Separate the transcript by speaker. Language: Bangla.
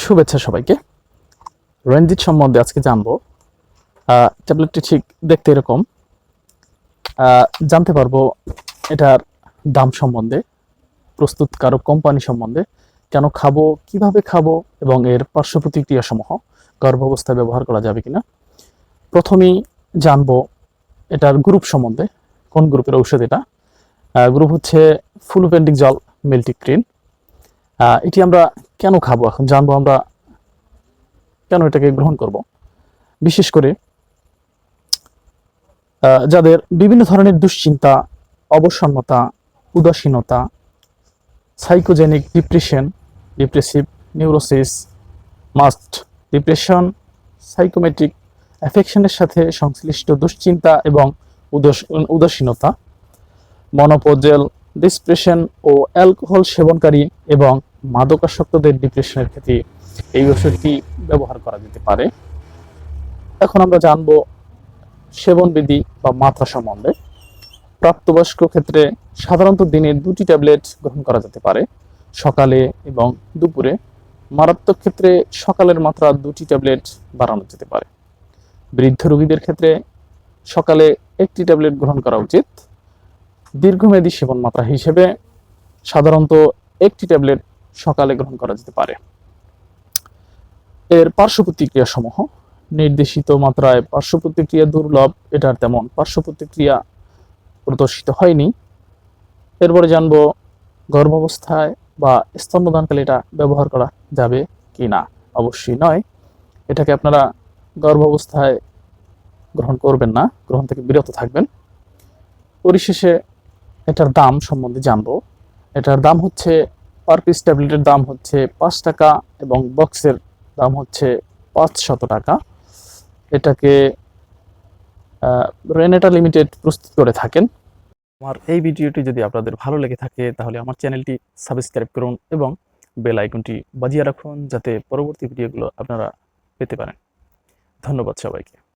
Speaker 1: শুভেচ্ছা সবাইকে। রঞ্জিত সম্বন্ধে আজকে জানব। ট্যাবলেটটি ঠিক দেখতে এরকম। জানতে পারব এটার দাম সম্বন্ধে প্রস্তুতকারক কোম্পানি সম্বন্ধে, কেন খাব, কীভাবে খাব এবং এর পার্শ্ব প্রতিক্রিয়া সমূহ গর্ভাবস্থায় ব্যবহার করা যাবে কিনা। প্রথমেই জানব এটার গ্রুপ সম্বন্ধে, কোন গ্রুপের ঔষধ এটা। গ্রুপ হচ্ছে ফুলপেন্ডিক জল মিল্টিক্রিন। এটি আমরা কেন খাব? এখন জানব আমরা কেন এটাকে গ্রহণ করব? বিশেষ করে যাদের বিভিন্ন ধরনের দুশ্চিন্তা, অবসন্নতা, উদাসীনতা psychogenic depression depressive neurosis masked depression psychometric অ্যাফেকশনের সাথে সংশ্লিষ্ট দুশ্চিন্তা এবং উদাসীনতা মনোপোজেল ডিসপ্রেশন ও অ্যালকোহল সেবনকারী এবং মাদকাসক্তদের ডিপ্রেশনের ক্ষেত্রে এই ওষুধটি ব্যবহার করা যেতে পারে। এখন আমরা জানব সেবনবিধি বা মাত্রা সম্বন্ধে। প্রাপ্তবয়স্ক ক্ষেত্রে সাধারণত দিনে দুটি ট্যাবলেট গ্রহণ করা যেতে পারে, সকালে এবং দুপুরে। মারাত্মক ক্ষেত্রে সকালের মাত্রা দুটি ট্যাবলেট বাড়ানো যেতে পারে। বৃদ্ধ রোগীদের ক্ষেত্রে সকালে একটি ট্যাবলেট গ্রহণ করা উচিত। দীর্ঘমেয়াদী সেবন মাত্রা হিসেবে সাধারণত একটি ট্যাবলেট সকালে গ্রহণ করা যেতে পারে। এর পার্শ্ব প্রতিক্রিয়া সমূহ নির্দেশিত মাত্রায় পার্শ্ব প্রতিক্রিয়া দুর্লভ, এটার তেমন পার্শ্ব প্রতিক্রিয়া প্রদর্শিত হয়নি। এরপরে জানব গর্ভাবস্থায় বা স্তন্যদানকালে এটা ব্যবহার করা যাবে কি না অবশ্যই নয়। এটাকে আপনারা গর্ভাবস্থায় গ্রহণ করবেন না, গ্রহণ থেকে বিরত থাকবেন। পরিশেষে এটার দাম সম্বন্ধে জানব। এটার দাম হচ্ছে পার পিস ট্যাবলেটের দাম হচ্ছে পাঁচ টাকা এবং বক্সের দাম হচ্ছে পাঁচ শত টাকা। এটাকে রেনেটা লিমিটেড প্রস্তুত করে থাকেন। আমার এই ভিডিওটি যদি আপনাদের ভালো লেগে থাকে, তাহলে আমার চ্যানেলটি সাবস্ক্রাইব করুন এবং বেল আইকনটি বাজিয়ে রাখুন যাতে পরবর্তী ভিডিওগুলো আপনারা পেতে পারেন। ধন্যবাদ সবাইকে।